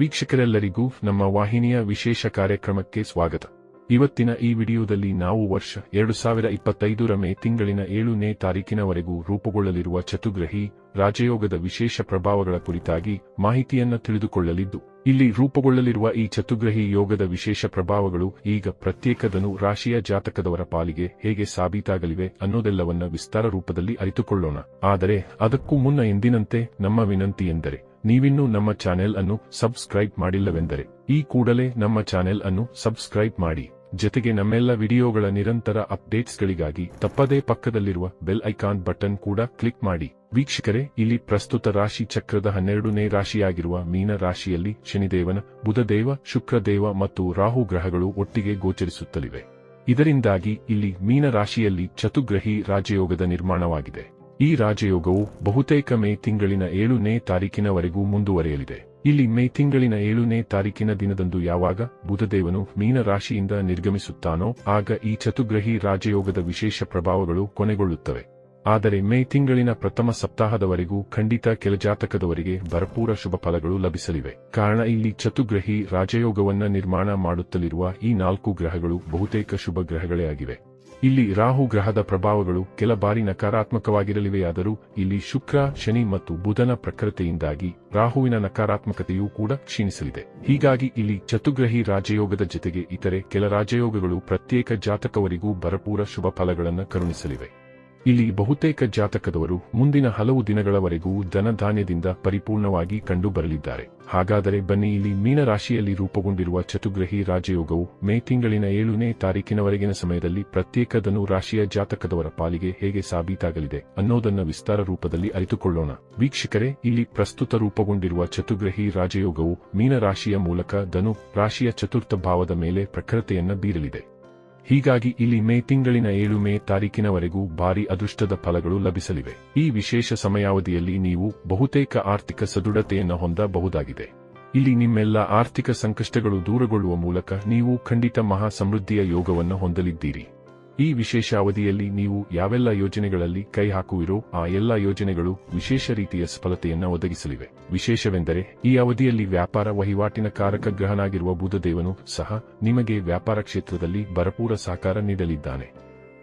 ವೀಕ್ಷಕರೆಲ್ಲರಿಗೂ ನಮ್ಮ ವಾಹಿನಿಯ ವಿಶೇಷ ಕಾರ್ಯಕ್ರಮಕ್ಕೆ ಸ್ವಾಗತ. ಇವತ್ತಿನ ಈ ವಿಡಿಯೋದಲ್ಲಿ ನಾವು ವರ್ಷ ಎರಡು ಸಾವಿರ ಇಪ್ಪತ್ತೈದರ ಮೇ ತಿಂಗಳಿನ ಏಳನೇ ತಾರೀಕಿನವರೆಗೂ ರೂಪುಗೊಳ್ಳಲಿರುವ ಚತುಗ್ರಹಿ, ರಾಜಯೋಗದ ವಿಶೇಷ ಪ್ರಭಾವಗಳ ಕುರಿತಾಗಿ ಮಾಹಿತಿಯನ್ನ ತಿಳಿದುಕೊಳ್ಳಲಿದ್ದು, ಇಲ್ಲಿ ರೂಪುಗೊಳ್ಳಲಿರುವ ಈ ಚತುಗ್ರಹಿ ಯೋಗದ ವಿಶೇಷ ಪ್ರಭಾವಗಳು ಈಗ ಪ್ರತ್ಯೇಕದನು ರಾಶಿಯ ಜಾತಕದವರ ಪಾಲಿಗೆ ಹೇಗೆ ಸಾಬೀತಾಗಲಿವೆ ಅನ್ನೋದೆಲ್ಲವನ್ನ ವಿಸ್ತಾರ ರೂಪದಲ್ಲಿ ಅರಿತುಕೊಳ್ಳೋಣ. ಆದರೆ ಅದಕ್ಕೂ ಮುನ್ನ ಎಂದಿನಂತೆ ನಮ್ಮ ವಿನಂತಿ ಎಂದರೆ ನೀವಿನ್ನೂ ನಮ್ಮ ಚಾನೆಲ್ ಅನ್ನು ಸಬ್ಸ್ಕ್ರೈಬ್ ಮಾಡಿಲ್ಲವೆಂದರೆ ಈ ಕೂಡಲೇ ನಮ್ಮ ಚಾನೆಲ್ ಅನ್ನು ಸಬ್ಸ್ಕ್ರೈಬ್ ಮಾಡಿ. ಜೊತೆಗೆ ನಮ್ಮೆಲ್ಲ ವಿಡಿಯೋಗಳ ನಿರಂತರ ಅಪ್ಡೇಟ್ಸ್ಗಳಿಗಾಗಿ ತಪ್ಪದೇ ಪಕ್ಕದಲ್ಲಿರುವ ಬೆಲ್ ಐಕಾನ್ ಬಟನ್ ಕೂಡ ಕ್ಲಿಕ್ ಮಾಡಿ. ವೀಕ್ಷಕರೇ, ಇಲ್ಲಿ ಪ್ರಸ್ತುತ ರಾಶಿ ಚಕ್ರದ ಹನ್ನೆರಡನೇ ರಾಶಿಯಾಗಿರುವ ಮೀನ ರಾಶಿಯಲ್ಲಿ ಶನಿದೇವನ, ಬುಧದೇವ, ಶುಕ್ರದೇವ ಮತ್ತು ರಾಹು ಗ್ರಹಗಳು ಒಟ್ಟಿಗೆ ಗೋಚರಿಸುತ್ತಲಿವೆ. ಇದರಿಂದಾಗಿ ಇಲ್ಲಿ ಮೀನ ರಾಶಿಯಲ್ಲಿ ಚತುಗ್ರಹಿ ರಾಜಯೋಗದ ನಿರ್ಮಾಣವಾಗಿದೆ. ಈ ರಾಜಯೋಗವು ಬಹುತೇಕ ಮೇ ತಿಂಗಳಿನ ಏಳುನೇ ತಾರೀಕಿನವರೆಗೂ ಮುಂದುವರೆಯಲಿದೆ. ಇಲ್ಲಿ ಮೇ ತಿಂಗಳಿನ ಏಳನೇ ತಾರೀಕಿನ ದಿನದಂದು ಯಾವಾಗ ಬುಧದೇವನು ಮೀನ ರಾಶಿಯಿಂದ ನಿರ್ಗಮಿಸುತ್ತಾನೋ, ಆಗ ಈ ಚತುಗ್ರಹಿ ರಾಜಯೋಗದ ವಿಶೇಷ ಪ್ರಭಾವಗಳು ಕೊನೆಗೊಳ್ಳುತ್ತವೆ. ಆದರೆ ಮೇ ತಿಂಗಳಿನ ಪ್ರಥಮ ಸಪ್ತಾಹದವರೆಗೂ ಖಂಡಿತ ಕೆಲ ಜಾತಕದವರಿಗೆ ಭರಪೂರ ಶುಭ ಫಲಗಳು ಲಭಿಸಲಿವೆ. ಕಾರಣ ಇಲ್ಲಿ ಚತುಗ್ರಹಿ ರಾಜಯೋಗವನ್ನ ನಿರ್ಮಾಣ ಮಾಡುತ್ತಲಿರುವ ಈ ನಾಲ್ಕು ಗ್ರಹಗಳು ಬಹುತೇಕ ಶುಭ ಗ್ರಹಗಳೇ ಆಗಿವೆ. ಇಲ್ಲಿ ರಾಹು ಗ್ರಹದ ಪ್ರಭಾವಗಳು ಕೆಲ ಬಾರಿ ನಕಾರಾತ್ಮಕವಾಗಿರಲಿವೆಯಾದರೂ ಇಲ್ಲಿ ಶುಕ್ರ, ಶನಿ ಮತ್ತು ಬುಧನ ಪ್ರಖರತೆಯಿಂದಾಗಿ ರಾಹುವಿನ ನಕಾರಾತ್ಮಕತೆಯೂ ಕೂಡ ಕ್ಷೀಣಿಸಲಿದೆ. ಹೀಗಾಗಿ ಇಲ್ಲಿ ಚತುಗ್ರಹಿ ರಾಜಯೋಗದ ಜೊತೆಗೆ ಇತರೆ ಕೆಲ ರಾಜಯೋಗಗಳು ಪ್ರತ್ಯೇಕ ಜಾತಕವರಿಗೂ ಭರಪೂರ ಶುಭ ಫಲಗಳನ್ನು ಕರುಣಿಸಲಿವೆ. ಇಲ್ಲಿ ಬಹುತೇಕ ಜಾತಕದವರು ಮುಂದಿನ ಹಲವು ದಿನಗಳವರೆಗೂ ಧನಧಾನ್ಯದಿಂದ ಪರಿಪೂರ್ಣವಾಗಿ ಕಂಡುಬರಲಿದ್ದಾರೆ. ಹಾಗಾದರೆ ಬನ್ನಿ ಇಲ್ಲಿ ಮೀನರಾಶಿಯಲ್ಲಿ ರೂಪುಗೊಂಡಿರುವ ಚತುಗ್ರಹಿ ರಾಜಯೋಗವು ಮೇ ತಿಂಗಳಿನ ಏಳನೇ ತಾರೀಕಿನವರೆಗಿನ ಸಮಯದಲ್ಲಿ ಪ್ರತ್ಯೇಕ ಧನು ರಾಶಿಯ ಜಾತಕದವರ ಪಾಲಿಗೆ ಹೇಗೆ ಸಾಬೀತಾಗಲಿದೆ ಅನ್ನೋದನ್ನ ವಿಸ್ತಾರ ರೂಪದಲ್ಲಿ ಅರಿತುಕೊಳ್ಳೋಣ. ವೀಕ್ಷಕರೇ, ಇಲ್ಲಿ ಪ್ರಸ್ತುತ ರೂಪುಗೊಂಡಿರುವ ಚತುಗ್ರಹಿ ರಾಜಯೋಗವು ಮೀನರಾಶಿಯ ಮೂಲಕ ಧನು ರಾಶಿಯ ಚತುರ್ಥ ಭಾವದ ಮೇಲೆ ಪ್ರಖರತೆಯನ್ನ ಬೀರಲಿದೆ. ಹೀಗಾಗಿ ಇಲ್ಲಿ ಮೇ ತಿಂಗಳಿನ ಏಳು ಮೇ ತಾರೀಕಿನವರೆಗೂ ಭಾರಿ ಅದೃಷ್ಟದ ಫಲಗಳು ಲಭಿಸಲಿವೆ. ಈ ವಿಶೇಷ ಸಮಯಾವಧಿಯಲ್ಲಿ ನೀವು ಬಹುತೇಕ ಆರ್ಥಿಕ ಸದೃಢತೆಯನ್ನು ಹೊಂದಬಹುದಾಗಿದೆ. ಇಲ್ಲಿ ನಿಮ್ಮೆಲ್ಲ ಆರ್ಥಿಕ ಸಂಕಷ್ಟಗಳು ದೂರಗೊಳ್ಳುವ ಮೂಲಕ ನೀವು ಖಂಡಿತ ಮಹಾ ಸಮೃದ್ಧಿಯ ಯೋಗವನ್ನು ಹೊಂದಲಿದ್ದೀರಿ. ಈ ವಿಶೇಷ ಅವಧಿಯಲ್ಲಿ ನೀವು ಯಾವೆಲ್ಲ ಯೋಜನೆಗಳಲ್ಲಿ ಕೈ ಹಾಕುವಿರೋ ಆ ಎಲ್ಲ ಯೋಜನೆಗಳು ವಿಶೇಷ ರೀತಿಯ ಸಫಲತೆಯನ್ನು ಒದಗಿಸಲಿವೆ. ವಿಶೇಷವೆಂದರೆ, ಈ ಅವಧಿಯಲ್ಲಿ ವ್ಯಾಪಾರ ವಹಿವಾಟಿನ ಕಾರಕ ಗ್ರಹನಾಗಿರುವ ಬುಧದೇವನು ಸಹ ನಿಮಗೆ ವ್ಯಾಪಾರ ಕ್ಷೇತ್ರದಲ್ಲಿ ಭರಪೂರ ಸಹಕಾರ ನೀಡಲಿದ್ದಾನೆ.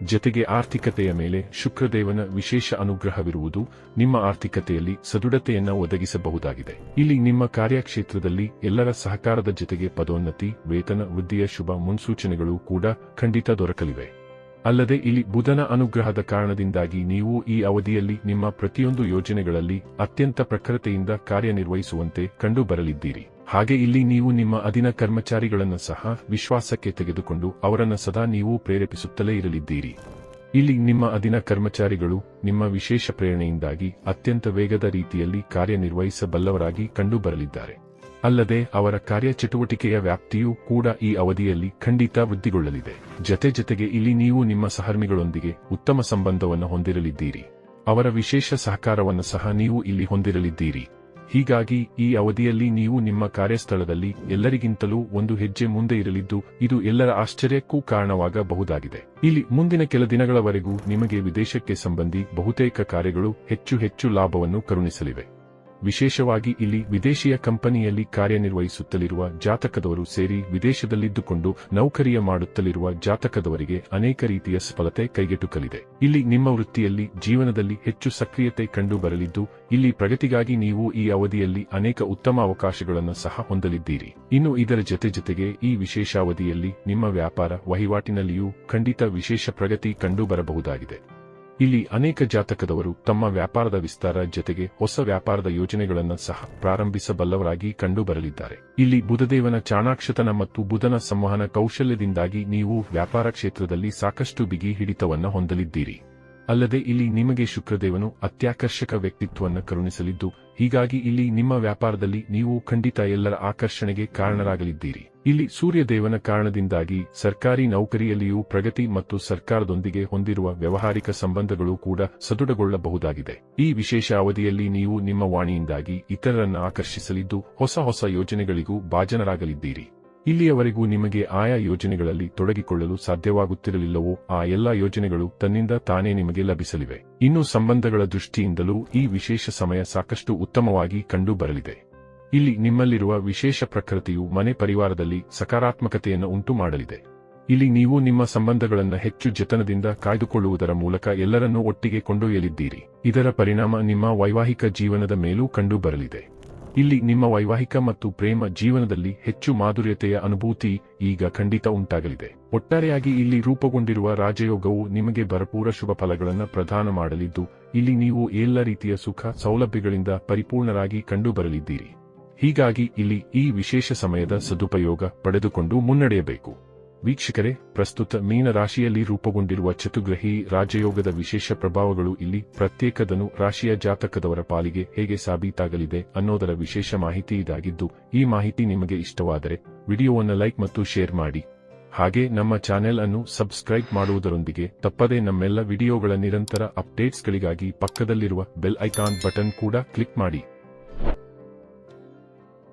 ಜತೆಗೆ ಆರ್ಥಿಕತೆಯ ಮೇಲೆ ಶುಕ್ರದೇವನ ವಿಶೇಷ ಅನುಗ್ರಹವಿರುವುದು ನಿಮ್ಮ ಆರ್ಥಿಕತೆಯಲ್ಲಿ ಸದೃಢತೆಯನ್ನು ಒದಗಿಸಬಹುದಾಗಿದೆ. ಇಲ್ಲಿ ನಿಮ್ಮ ಕಾರ್ಯಕ್ಷೇತ್ರದಲ್ಲಿ ಎಲ್ಲರ ಸಹಕಾರದ ಜೊತೆಗೆ ಪದೋನ್ನತಿ, ವೇತನ, ವೃದ್ಧಿಯ ಶುಭ ಮುನ್ಸೂಚನೆಗಳು ಕೂಡ ಖಂಡಿತ ದೊರಕಲಿವೆ. ಅಲ್ಲದೆ ಇಲ್ಲಿ ಬುಧನ ಅನುಗ್ರಹದ ಕಾರಣದಿಂದಾಗಿ ನೀವು ಈ ಅವಧಿಯಲ್ಲಿ ನಿಮ್ಮ ಪ್ರತಿಯೊಂದು ಯೋಜನೆಗಳಲ್ಲಿ ಅತ್ಯಂತ ಪ್ರಖರತೆಯಿಂದ ಕಾರ್ಯನಿರ್ವಹಿಸುವಂತೆ ಕಂಡುಬರಲಿದ್ದೀರಿ. ಹಾಗೆ ಇಲ್ಲಿ ನೀವು ನಿಮ್ಮ ಅಧೀನ ಕರ್ಮಚಾರಿಗಳನ್ನು ಸಹ ವಿಶ್ವಾಸಕ್ಕೆ ತೆಗೆದುಕೊಂಡು ಅವರನ್ನು ಸದಾ ನೀವು ಪ್ರೇರೇಪಿಸುತ್ತಲೇ ಇರಲಿದ್ದೀರಿ. ಇಲ್ಲಿ ನಿಮ್ಮ ಅಧೀನ ಕರ್ಮಚಾರಿಗಳು ನಿಮ್ಮ ವಿಶೇಷ ಪ್ರೇರಣೆಯಿಂದಾಗಿ ಅತ್ಯಂತ ವೇಗದ ರೀತಿಯಲ್ಲಿ ಕಾರ್ಯನಿರ್ವಹಿಸಬಲ್ಲವರಾಗಿ ಕಂಡುಬರಲಿದ್ದಾರೆ. ಅಲ್ಲದೆ ಅವರ ಕಾರ್ಯಚಟುವಟಿಕೆಯ ವ್ಯಾಪ್ತಿಯೂ ಕೂಡ ಈ ಅವಧಿಯಲ್ಲಿ ಖಂಡಿತ ವೃದ್ಧಿಗೊಳ್ಳಲಿದೆ. ಜತೆ ಜತೆಗೆ ಇಲ್ಲಿ ನೀವು ನಿಮ್ಮ ಸಹರ್ಮಿಗಳೊಂದಿಗೆ ಉತ್ತಮ ಸಂಬಂಧವನ್ನು ಹೊಂದಿರಲಿದ್ದೀರಿ. ಅವರ ವಿಶೇಷ ಸಹಕಾರವನ್ನು ಸಹ ನೀವು ಇಲ್ಲಿ ಹೊಂದಿರಲಿದ್ದೀರಿ. ಹೀಗಾಗಿ ಈ ಅವಧಿಯಲ್ಲಿ ನೀವು ನಿಮ್ಮ ಕಾರ್ಯಸ್ಥಳದಲ್ಲಿ ಎಲ್ಲರಿಗಿಂತಲೂ ಒಂದು ಹೆಜ್ಜೆ ಮುಂದೆ ಇರಲಿದ್ದು ಇದು ಎಲ್ಲರ ಆಶ್ಚರ್ಯಕ್ಕೂ ಕಾರಣವಾಗಬಹುದಾಗಿದೆ. ಇಲ್ಲಿ ಮುಂದಿನ ಕೆಲ ದಿನಗಳವರೆಗೂ ನಿಮಗೆ ವಿದೇಶಕ್ಕೆ ಸಂಬಂಧಿ ಬಹುತೇಕ ಕಾರ್ಯಗಳು ಹೆಚ್ಚು ಹೆಚ್ಚು ಲಾಭವನ್ನು ಕರುಣಿಸಲಿವೆ. ವಿಶೇಷವಾಗಿ ಇಲ್ಲಿ ವಿದೇಶಿಯ ಕಂಪನಿಯಲ್ಲಿ ಕಾರ್ಯನಿರ್ವಹಿಸುತ್ತಲಿರುವ ಜಾತಕದವರು ಸೇರಿ ವಿದೇಶದಲ್ಲಿದ್ದುಕೊಂಡು ನೌಕರಿಯ ಮಾಡುತ್ತಲಿರುವ ಜಾತಕದವರಿಗೆ ಅನೇಕ ರೀತಿಯ ಸಫಲತೆ ಕೈಗೆಟುಕಲಿದೆ. ಇಲ್ಲಿ ನಿಮ್ಮ ವೃತ್ತಿಯಲ್ಲಿ ಜೀವನದಲ್ಲಿ ಹೆಚ್ಚು ಸಕ್ರಿಯತೆ ಕಂಡು ಬರಲಿದ್ದು ಇಲ್ಲಿ ಪ್ರಗತಿಗಾಗಿ ನೀವು ಈ ಅವಧಿಯಲ್ಲಿ ಅನೇಕ ಉತ್ತಮ ಅವಕಾಶಗಳನ್ನು ಸಹ ಹೊಂದಲಿದ್ದೀರಿ. ಇನ್ನು ಇದರ ಜತೆ ಜೊತೆಗೆ ಈ ವಿಶೇಷ ಅವಧಿಯಲ್ಲಿ ನಿಮ್ಮ ವ್ಯಾಪಾರ ವಹಿವಾಟಿನಲ್ಲಿಯೂ ಖಂಡಿತ ವಿಶೇಷ ಪ್ರಗತಿ ಕಂಡು ಬರಬಹುದಾಗಿದೆ ಇಲ್ಲಿ ಅನೇಕ ಜಾತಕದವರು ತಮ್ಮ ವ್ಯಾಪಾರದ ವಿಸ್ತಾರ ಜೊತೆಗೆ ಹೊಸ ವ್ಯಾಪಾರದ ಯೋಜನೆಗಳನ್ನು ಸಹ ಪ್ರಾರಂಭಿಸಬಲ್ಲವರಾಗಿ ಕಂಡುಬರಲಿದ್ದಾರೆ. ಇಲ್ಲಿ ಬುಧದೇವನ ಚಾಣಾಕ್ಷತನ ಮತ್ತು ಬುಧನ ಸಂವಹನ ಕೌಶಲ್ಯದಿಂದಾಗಿ ನೀವು ವ್ಯಾಪಾರ ಕ್ಷೇತ್ರದಲ್ಲಿ ಸಾಕಷ್ಟು ಬಿಗಿ ಹಿಡಿತವನ್ನು ಹೊಂದಲಿದ್ದೀರಿ. ಅಲ್ಲದೆ ಇಲ್ಲಿ ನಿಮಗೆ ಶುಕ್ರದೇವನು ಅತ್ಯಾಕರ್ಷಕ ವ್ಯಕ್ತಿತ್ವವನ್ನು ಕರುಣಿಸಲಿದ್ದು, ಹೀಗಾಗಿ ಇಲ್ಲಿ ನಿಮ್ಮ ವ್ಯಾಪಾರದಲ್ಲಿ ನೀವು ಖಂಡಿತ ಎಲ್ಲರ ಆಕರ್ಷಣೆಗೆ ಕಾರಣರಾಗಲಿದ್ದೀರಿ. ಇಲ್ಲಿ ಸೂರ್ಯದೇವನ ಕಾರಣದಿಂದಾಗಿ ಸರ್ಕಾರಿ ನೌಕರಿಯಲ್ಲಿಯೂ ಪ್ರಗತಿ ಮತ್ತು ಸರ್ಕಾರದೊಂದಿಗೆ ಹೊಂದಿರುವ ವ್ಯವಹಾರಿಕ ಸಂಬಂಧಗಳು ಕೂಡ ಸದೃಢಗೊಳ್ಳಬಹುದಾಗಿದೆ. ಈ ವಿಶೇಷ ಅವಧಿಯಲ್ಲಿ ನೀವು ನಿಮ್ಮ ವಾಣಿಯಿಂದಾಗಿ ಇತರರನ್ನು ಆಕರ್ಷಿಸಲಿದ್ದು ಹೊಸ ಹೊಸ ಯೋಜನೆಗಳಿಗೂ ಭಾಜನರಾಗಲಿದ್ದೀರಿ. ಇಲ್ಲಿಯವರೆಗೂ ನಿಮಗೆ ಆಯಾ ಯೋಜನೆಗಳಲ್ಲಿ ತೊಡಗಿಕೊಳ್ಳಲು ಸಾಧ್ಯವಾಗುತ್ತಿರಲಿಲ್ಲವೋ ಆ ಎಲ್ಲಾ ಯೋಜನೆಗಳು ತನ್ನಿಂದ ತಾನೇ ನಿಮಗೆ ಲಭಿಸಲಿವೆ. ಇನ್ನು ಸಂಬಂಧಗಳ ದೃಷ್ಟಿಯಿಂದಲೂ ಈ ವಿಶೇಷ ಸಮಯ ಸಾಕಷ್ಟು ಉತ್ತಮವಾಗಿ ಕಂಡು ಬರಲಿದೆ ಇಲ್ಲಿ ನಿಮ್ಮಲ್ಲಿರುವ ವಿಶೇಷ ಪ್ರಕೃತಿಯು ಮನೆ ಪರಿವಾರದಲ್ಲಿ ಸಕಾರಾತ್ಮಕತೆಯನ್ನು ಉಂಟು ಮಾಡಲಿದೆ ಇಲ್ಲಿ ನೀವು ನಿಮ್ಮ ಸಂಬಂಧಗಳನ್ನು ಹೆಚ್ಚು ಜತನದಿಂದ ಕಾಯ್ದುಕೊಳ್ಳುವುದರ ಮೂಲಕ ಎಲ್ಲರನ್ನೂ ಒಟ್ಟಿಗೆ ಕೊಂಡೊಯ್ಯಲಿದ್ದೀರಿ. ಇದರ ಪರಿಣಾಮ ನಿಮ್ಮ ವೈವಾಹಿಕ ಜೀವನದ ಮೇಲೂ ಕಂಡುಬರಲಿದೆ. ಇಲ್ಲಿ ನಿಮ್ಮ ವೈವಾಹಿಕ ಮತ್ತು ಪ್ರೇಮ ಜೀವನದಲ್ಲಿ ಹೆಚ್ಚು ಮಾಧುರ್ಯತೆಯ ಅನುಭೂತಿ ಈಗ ಖಂಡಿತ ಉಂಟಾಗಲಿದೆ. ಒಟ್ಟಾರೆಯಾಗಿ ಇಲ್ಲಿ ರೂಪುಗೊಂಡಿರುವ ರಾಜಯೋಗವು ನಿಮಗೆ ಭರಪೂರ ಶುಭ ಫಲಗಳನ್ನು ಪ್ರದಾನ ಮಾಡಲಿದ್ದು, ಇಲ್ಲಿ ನೀವು ಎಲ್ಲ ರೀತಿಯ ಸುಖ ಸೌಲಭ್ಯಗಳಿಂದ ಪರಿಪೂರ್ಣರಾಗಿ ಕಂಡುಬರಲಿದ್ದೀರಿ. ಹೀಗಾಗಿ ಇಲ್ಲಿ ಈ ವಿಶೇಷ ಸಮಯದ ಸದುಪಯೋಗ ಪಡೆದುಕೊಂಡು ಮುನ್ನಡೆಯಬೇಕು. ವೀಕ್ಷಕರೇ, ಪ್ರಸ್ತುತ ಮೀನ ರಾಶಿಯಲ್ಲಿ ರೂಪುಗೊಂಡಿರುವ ಚತುಗ್ರಹಿ ರಾಜಯೋಗದ ವಿಶೇಷ ಪ್ರಭಾವಗಳು ಇಲ್ಲಿ ಪ್ರತ್ಯೇಕದನು ರಾಶಿಯ ಜಾತಕದವರ ಪಾಲಿಗೆ ಹೇಗೆ ಸಾಬೀತಾಗಲಿದೆ ಅನ್ನೋದರ ವಿಶೇಷ ಮಾಹಿತಿ ಇದಾಗಿದ್ದು, ಈ ಮಾಹಿತಿ ನಿಮಗೆ ಇಷ್ಟವಾದರೆ ವಿಡಿಯೋವನ್ನು ಲೈಕ್ ಮತ್ತು ಶೇರ್ ಮಾಡಿ. ಹಾಗೆ ನಮ್ಮ ಚಾನೆಲ್ ಅನ್ನು ಸಬ್ಸ್ಕ್ರೈಬ್ ಮಾಡುವುದರೊಂದಿಗೆ ತಪ್ಪದೇ ನಮ್ಮೆಲ್ಲ ವಿಡಿಯೋಗಳ ನಿರಂತರ ಅಪ್ಡೇಟ್ಸ್ಗಳಿಗಾಗಿ ಪಕ್ಕದಲ್ಲಿರುವ ಬೆಲ್ ಐಕಾನ್ ಬಟನ್ ಕೂಡ ಕ್ಲಿಕ್ ಮಾಡಿ.